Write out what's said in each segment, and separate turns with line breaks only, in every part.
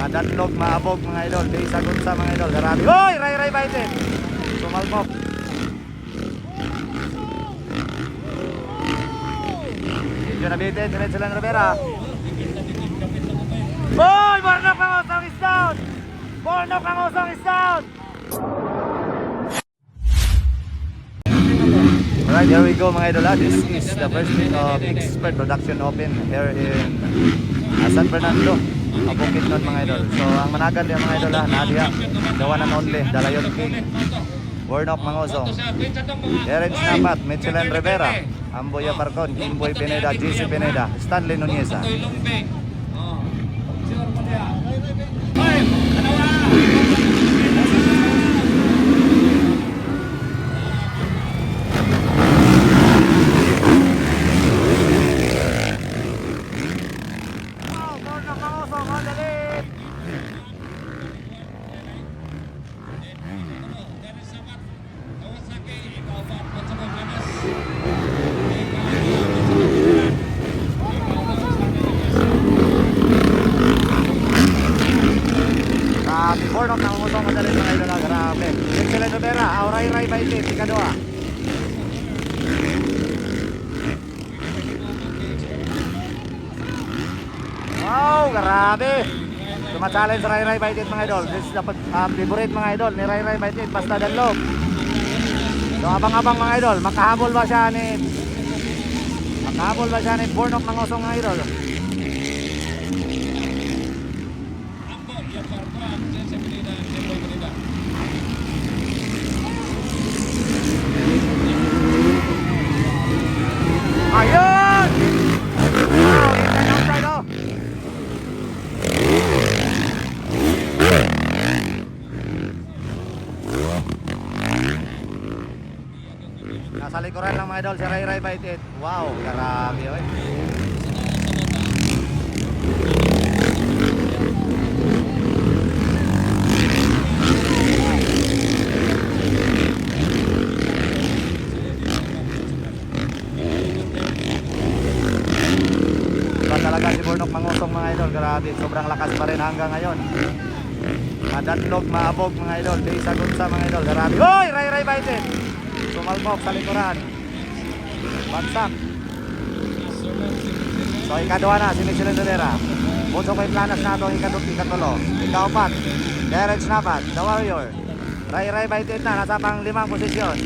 Madanlog, maabog mga idol. Di sagot sa mga idol. Grabe. Hoy! Ray Ray Biden! Sumalpok. Medyo nabitin. Diretso lang Rivera. Hoy! Bornok ang usong is down! Bornok ang usong is down! Alright, here we go mga idol. ah. This is the first meet of Expert Production Open here in San Fernando. Abukit nun mga idol. So ang managan din mga idol ah, Nadia, the one and only, Dalayon King. Bornok Mangosong. Terence Napat, Michelin Rivera, Amboya Parcon, Kimboy Pineda, GC Pineda, Stanley Nunez. ah. Oh, Bornok Mangosong, madali! Bornok Mangosong, madali mga idol. ah. Grabe. Michelin Rivera, Auray Ray Baitin, Ikadoa. Wow, grabe. Tuma-challenge Ray Ray Baitit mga idol. This is the um, favorite mga idol ni Ray Ray Baitit. Basta danlog. So abang-abang mga idol. Makahabol ba siya ni... Makahabol ba siya ni Bornok ng Osong mga idol? Ayun! Wow, hintay outside oh. Nasa likuran lang mga idol, si Ray Ray Baitit. Wow, grabe oy. Iba talaga si Bornok Mangusong mga idol, grabe. Sobrang lakas pa rin hanggang ngayon. Madanlog, maabog mga idol. Di sagot sa mga idol, grabe. Hoy! Ray Ray Baitit! Sumalpok sa likuran. Bagsak. So ikaduha na si Michelin Rivera. Puso ko yung planas na ito, ikatut, ikatulo. Ikaupat. Derek Snapat, The Warrior. Ray Ray Baitit na, nasa pang limang posisyon.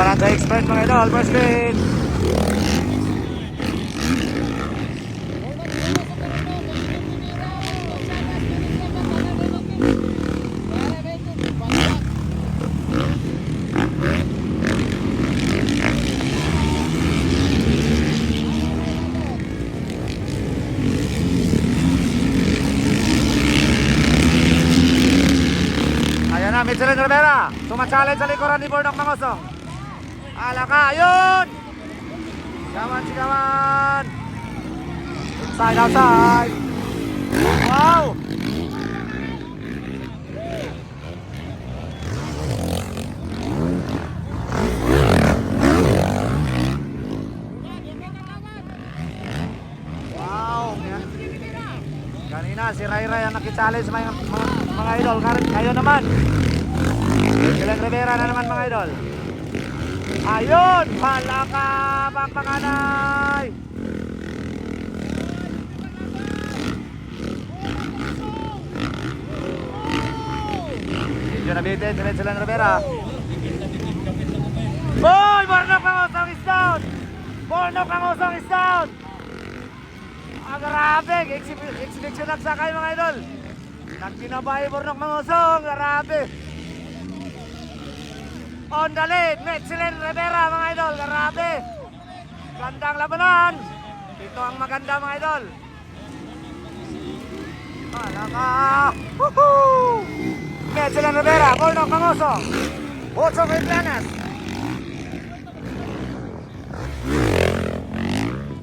Sa expert mga idol. First green. Ayan na, Michelin Rivera. Sumachallenge sa likuran ni Bornok Mangosong. Ala ka, ayun! Sigawan, sigawan! Inside, outside! Wow! Kanina, si Ray Ray ang nakich-challenge mga, mga, mga idol. Kayo naman. Michelin Rivera na naman mga idol. Ayun! Palaka! Bang panganay! Medyo nabitin, diretso lang Rivera. Boy! Bornok ang usong is down! Bornok ang usong is down! Ah, grabe! Exhib- Exhibition sa kayo mga idol! Nagkinabay Bornok mga usong! Grabe! On the lead, Rivera mga idol, grabe. Gandang labanan. Ito ang maganda mga idol. Malaka! Woohoo! Medyo Rivera, Borno Pangoso. Ocho Planas.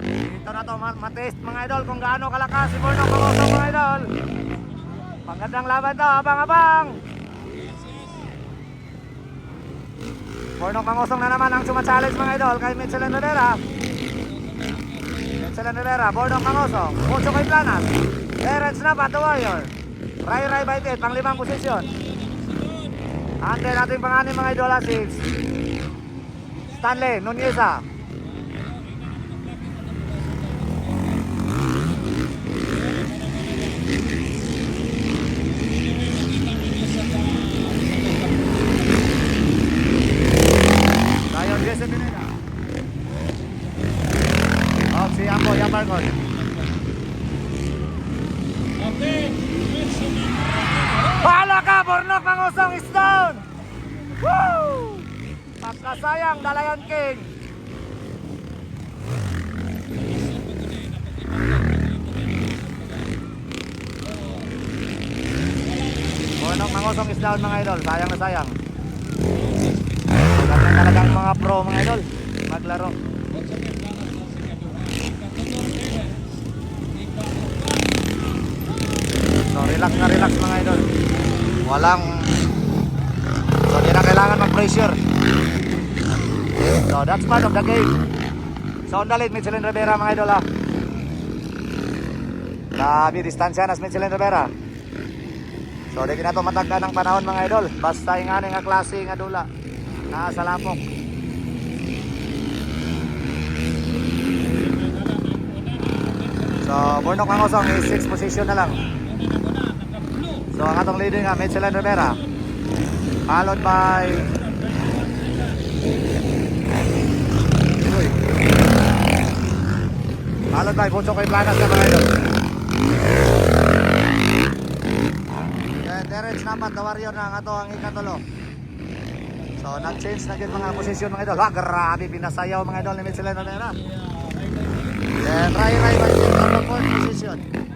Dito na to, ma- matest mga idol kung gaano kalakas si Borno Pangoso mga idol. Magandang laban to, abang-abang. Borno Pangosong na naman ang sumachallenge mga idol kay Mitchell Rivera. Mitchell Rivera, Borno Pangosong, Ocho kay Planas. Terence Napa, the Warrior. Ray Ray Baited, pang limang posisyon. Ante natin panganin mga idol, ah, six. Stanley, Nuneza. Tayo, Jesse Pineda. Oh, Yamargon. Bahala ka, Bornok ng usong is down! Woo! Pagkasayang, Dalayan King. Bornok ng usong is down mga idol. Sayang na sayang. Talagang mga pro mga idol. Maglaro. Relax na relax mga idol. Walang So di na kailangan mag-pressure. So that's part of the game. So on the lead, Michelin Rivera mga idol ha. Grabe, distansya na si Michelin Rivera. So di na to matagda ng panahon mga idol. Basta yung nga klase nga dula. Naa sa lapok. So, Bornok Mangosong is 6 position na lang. So, ang atong leader nga, Michelin Rivera. Followed by... Uy. Followed by Pucho Koy Planas na mga idol. Terence Napat, the warrior na ang ato ang ikatulo. So, nag-change na yun mga posisyon mga idol. Ha, grabe, pinasayaw mga idol ni Michelin Rivera. Then, Rai Rai by the fourth position.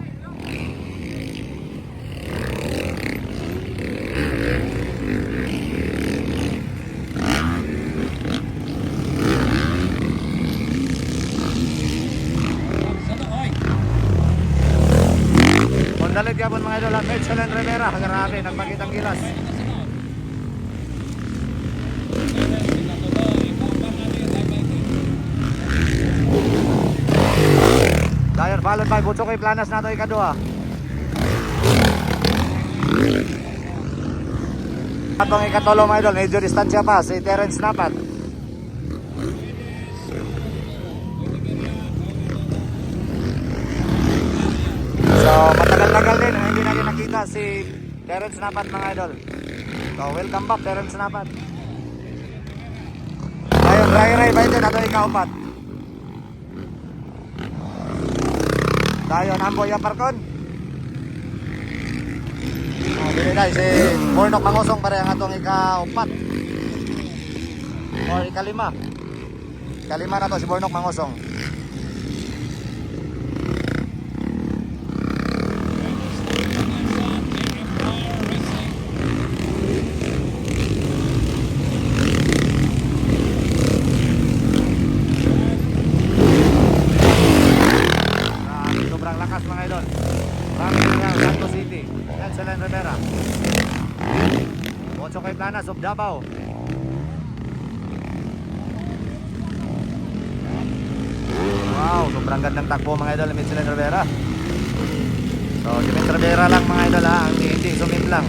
Yapon mga idol, ang Michelin Rivera, grabe, nagpakitang gilas. Dahil followed by Butso kay Planas na ikadua. Atong ikatulo mga idol, medyo distansya pa si Terence Napat. So, matagal-tagal din, hindi natin nakita si Terence Napat mga idol. So, welcome back Terence Napat. Ayun, Ray Ray, baito na ito ikaupat. Dayon, Amboy Aparcon. Oh, dili na, si Bornok Mangosong pare ang atong ikaupat. Or ikalima. Ikalima na to si Bornok Mangosong. Grabe, sobrang lakas mga idol. Raming nga, Santo City. Yan, Selen Rivera. Ocho kay Planas of Davao. Wow, sobrang gandang takbo mga idol ni Selen Rivera. So, si Mr. Rivera lang mga idol ha, ang hindi sumip lang.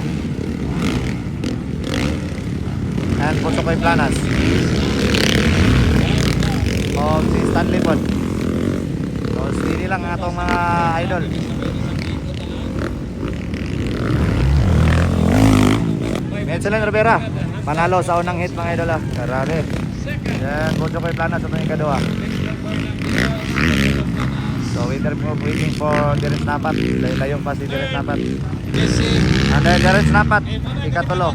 And Ocho kay Planas. O, si Stanley Pod. So, steady lang ang atong mga idol. Medselin Rivera, panalo sa unang hit mga idol ah. Karami. Yan, Bojo Koy Plana sa itong ikadua. So, winner po waiting for Terence Napat. Layo pa si Terence Napat. And then Terence Napat, ikatulo.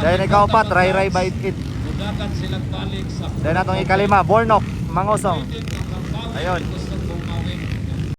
Then ikaw pat, Ray Ray Bait It.
Budakan silang balik sa
Then atong ikalima, Bornok,
Mangosong. Ayun.